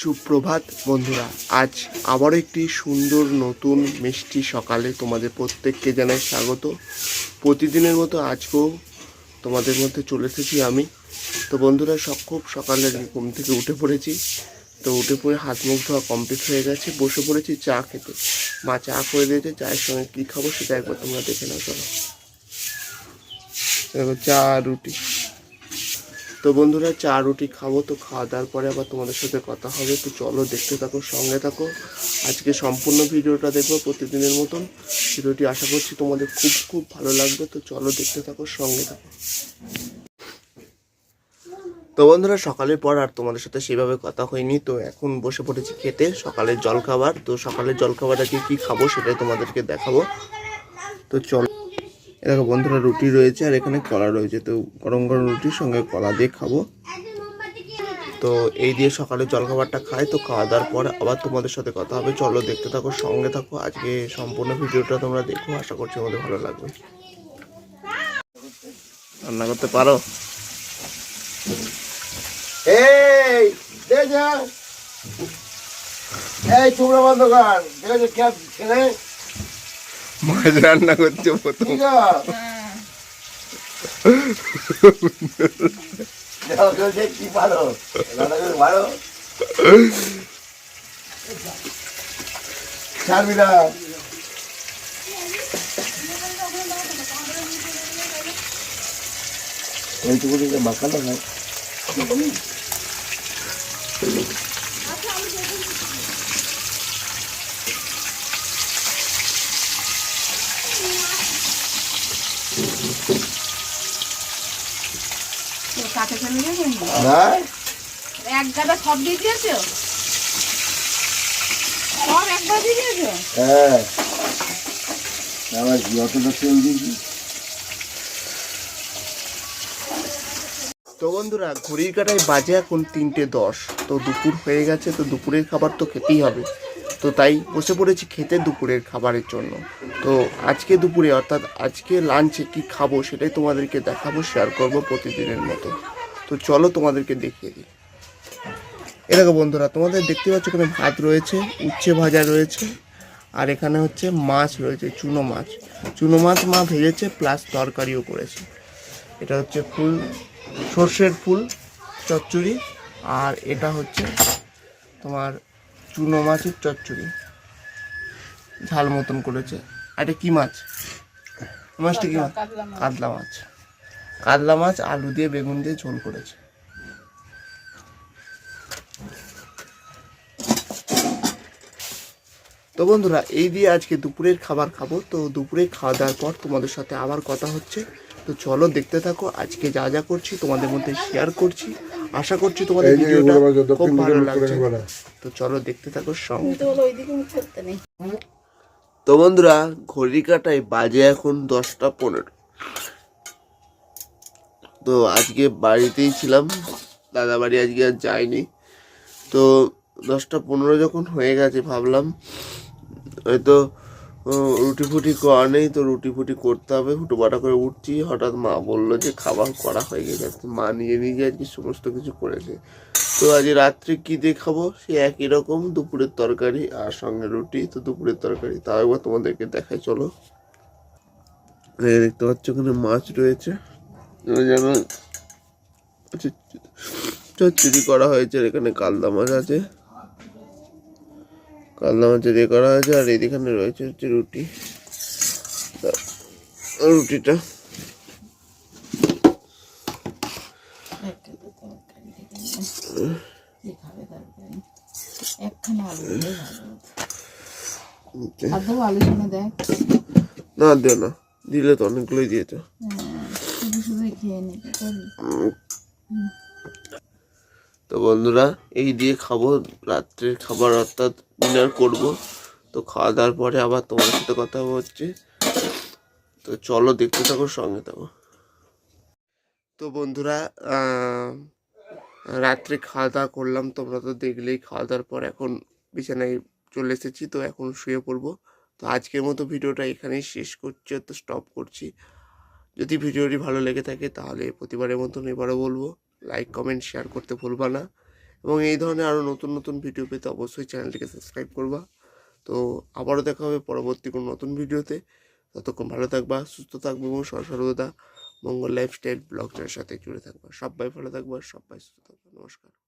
সুপ্রভাত বন্ধুরা, আজ আবারও একটি সুন্দর নতুন মিষ্টি সকালে তোমাদের প্রত্যেককে জানাই স্বাগত। প্রতিদিনের মতো আজকেও তোমাদের মধ্যে চলে এসেছি আমি। তো বন্ধুরা সব খুব সকালে ঘুম থেকে উঠে পড়েছি। তো উঠে পড়ে হাত মুখ ধোয়া কমপ্লিট হয়ে গেছে, বসে পড়েছি চা খেতে। মা চা করে দিয়েছে, চায়ের সঙ্গে কী খাব সেটা একবার তোমরা দেখে নাও, চলো। চা রুটি। তো বন্ধুরা, চা, রুটি খাব তো খাওয়া দাওয়ার পরে আবার তোমাদের সাথে কথা হবে। তো চলো দেখতে থাকো, সঙ্গে থাকো। আজকে সম্পূর্ণ ভিডিওটা দেখব প্রতিদিনের মতন। ভিডিওটি আশা করছি তোমাদের খুব খুব ভালো লাগবে। তো চলো দেখতে থাকো, সঙ্গে থাকো। তো বন্ধুরা, সকালের পর আর তোমাদের সাথে সেভাবে কথা হয়নি। তো এখন বসে পড়েছি খেতে, সকালের জলখাবার। তো সকালের জলখাবার আজকে কী খাব সেটাই তোমাদেরকে দেখাবো। তো চলো। দেখো বন্ধুরা, রুটি রয়েছে আর এখানে কলা রয়েছে। তো গরম গরম রুটির সঙ্গে কলা দিয়ে খাব। তো এই দিয়ে সকালে জলখাবারটা খাই। তো খাওয়া দাওয়ার পর আবার তোমাদের সাথে কথা হবে। চলো দেখতে থাকো, সঙ্গে থাকো। আজকে সম্পূর্ণ ভিডিওটা তোমরা দেখো। আশা করছি আমাদের ভালো লাগবে। রান্না করতে পারো? এই এই তোমরা বন্ধ কর। আছে ক্যাব ছেলে মাছ রান্না করছে প্রথম। ঠিক আছে দেখো কেউ যে কি পারো রান্না করে পারো ছাড়বি না এইটুকু দিকে মাখানো হয় কাঁচা ফেলে দিয়েছেন না এক গাদা সব দিয়ে দিয়েছ? সব একবার দিয়ে দিয়েছ? হ্যাঁ। আমার যতটা তেল দিয়েছি। তো বন্ধুরা ঘড়ির কাটায় বাজে এখন তিনটে দশ। তো দুপুর হয়ে গেছে তো দুপুরের খাবার তো খেতেই হবে। তো তাই বসে পড়েছি খেতে দুপুরের খাবারের জন্য। তো আজকে দুপুরে, অর্থাৎ আজকে লাঞ্চে কি খাব সেটাই তোমাদেরকে দেখাবো শেয়ার করব প্রতিদিনের মতো। তো চলো তোমাদেরকে দেখিয়ে দিই। এ দেখো বন্ধুরা, তোমাদের দেখতে পাচ্ছ এখানে ভাত রয়েছে, উচ্ছে ভাজা রয়েছে, আর এখানে হচ্ছে মাছ রয়েছে, চুনো মাছ। চুনো মাছ মা ভেজেছে প্লাস তরকারিও করেছে। এটা হচ্ছে ফুল, সর্ষের ফুল, চচ্চড়ি, আর এটা হচ্ছে তোমার চুনো মাছের চচ্চড়ি। ঝাল মতন করেছে। আর এটা কী মাছ? মাছটা কি মাছ? কাতলা মাছ। কাতলা মাছ। আলু দিয়ে বেগুন দিয়ে ঝোল করেছে। তো বন্ধুরা এই দিয়ে আজকে দুপুরের খাবার খাব। তো দুপুরে খাওয়া দাওয়ার পর তোমাদের সাথে আবার কথা হচ্ছে। তো চলো দেখতে থাকো আজকে যা যা করছি তোমাদের মধ্যে শেয়ার করছি। আশা করছি তোমাদের ভিডিওটা খুব ভালো লাগছে। তো চলো দেখতে থাকো সঙ্গে তো ওইদিকে মুখ করতে নেই। তো বন্ধুরা ঘড়ি কাটায় বাজে এখন দশটা পনেরো। তো আজকে বাড়িতেই ছিলাম দাদা বাড়ি আজকে আর যাইনি তো দশটা পনেরো যখন হয়ে গেছে ভাবলাম হয়তো রুটি ফুটি করা নেই তো রুটি ফুটি করতে হবে। হুটো বাটা করে উঠছি, হঠাৎ মা বলল যে খাবার করা হয়ে গেছে। মা নিয়ে নিয়ে নিজে আজকে সমস্ত কিছু করেছে। তো আজ রাত্রে কি দিয়ে খাব সে একই রকম, দুপুরের তরকারি আর সঙ্গে রুটি, তো দুপুরের তরকারি। তাও একবার তোমাদেরকে দেখাই, চলো। দেখতে পাচ্ছ ওখানে মাছ রয়েছে। যেন চচ্চড়ি করা হয়েছে, আর এখানে কালদা মাছ আছে। কালদা মাছের দিয়ে করা হয়েছে আর এইখানে রয়েছে হচ্ছে রুটি। রুটিটা। না দিও না। দিলে তো অনেকগুলোই দিয়েছ হ্যাঁ, শুধু খেয়ে নিতে তো বন্ধুরা, এই দিয়ে খাব রাত্রের খাবার, অর্থাৎ ডিনার করব। তো খাওয়া দাওয়ার পরে আবার তোমার সাথে কথা হচ্ছে। তো চলো দেখতে থাকো, সঙ্গে থাকো। তো বন্ধুরা রাত্রে খাওয়া দাওয়া করলাম। তোমরা তো দেখলেই খাওয়া দাওয়ার পর এখন বিছানায় চলে এসেছি, তো এখন শুয়ে পড়ব। তো আজকের মতো ভিডিওটা এখানেই শেষ করছি তো স্টপ করছি। যদি ভিডিওটি ভালো লেগে থাকে তাহলে প্রতিবারের মতন এবারও বলব। লাইক কমেন্ট শেয়ার করতে ভুলবা না। এবং এই ধরনের আরও নতুন নতুন ভিডিও পেতে অবশ্যই চ্যানেলটিকে সাবস্ক্রাইব করবা। তো আবারও দেখা হবে পরবর্তী কোনো নতুন ভিডিওতে ততক্ষণ ভালো থাকবা, সুস্থ থাকবে এবং সর্বদা মঙ্গল লাইফস্টাইল ব্লগটার সাথে জুড়ে থাকবা। সবাই ভালো থাকবা, সবাই সুস্থ থাকবা। নমস্কার।